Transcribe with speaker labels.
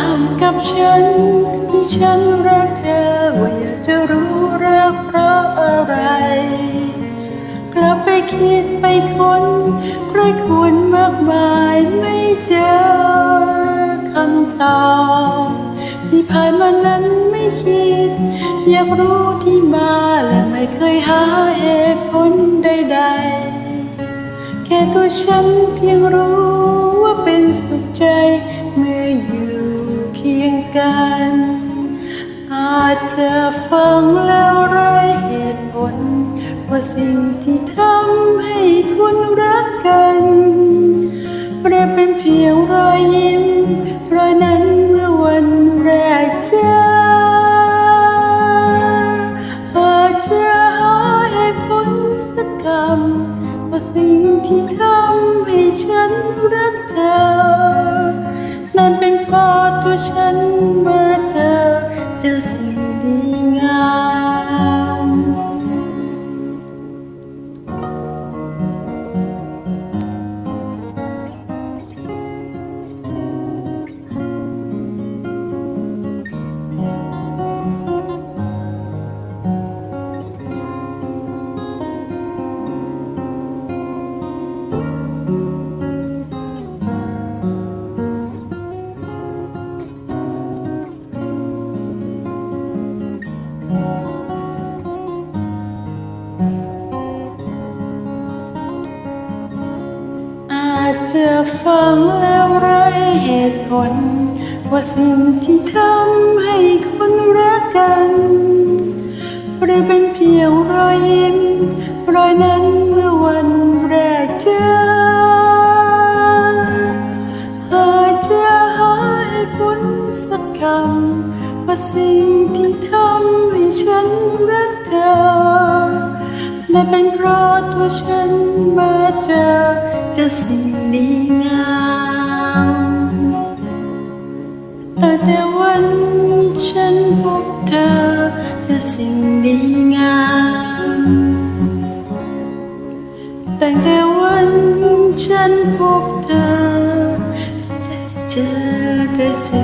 Speaker 1: ามกับฉันที่ฉันรักเธอว่าอยากจะรู้รักเพราะอะไร กลับไปคิดไปค้นใครควรมากมายไม่เจอคำตอบที่ผ่านมานั้นไม่คิด อยากรู้ที่มาและไม่เคยหาเหตุผลใดๆ แค่ตัวฉันเพียงรู้ว่าเป็นสุขใจ เมื่ออยู่ คียงกัน อาจจะฟังแล้วไร้เหตุผล ว่าสิ่งที่ทำให้คุณรักกันเปรียบเป็นเพียงรอยยิ้มรอยนั้นเมื่อวันแรกเจออาจจะหาเหตุผลสักคำว่าสิ่งที่ทำให้ฉันรัก ร จะฟังแล้วไรเหตุผล ว่าสิ่งที่ทำให้คนรักกันเปรียบเป็นเพียงรอยยิ้มรอยนั้นเมื่อวันแรกเจออาจจะหาเหตุผลสักคำว่าสิ่งที่ทำให้ฉันรักเธอนั่เป็นเพราะตัวฉันมาเจอ แต่สิ่งดีงามแต่แต่วันฉันพบเธอแต่สิ่งดีงามแต่แต่วันฉันพบเธอแต่เจอแต่สิ่ง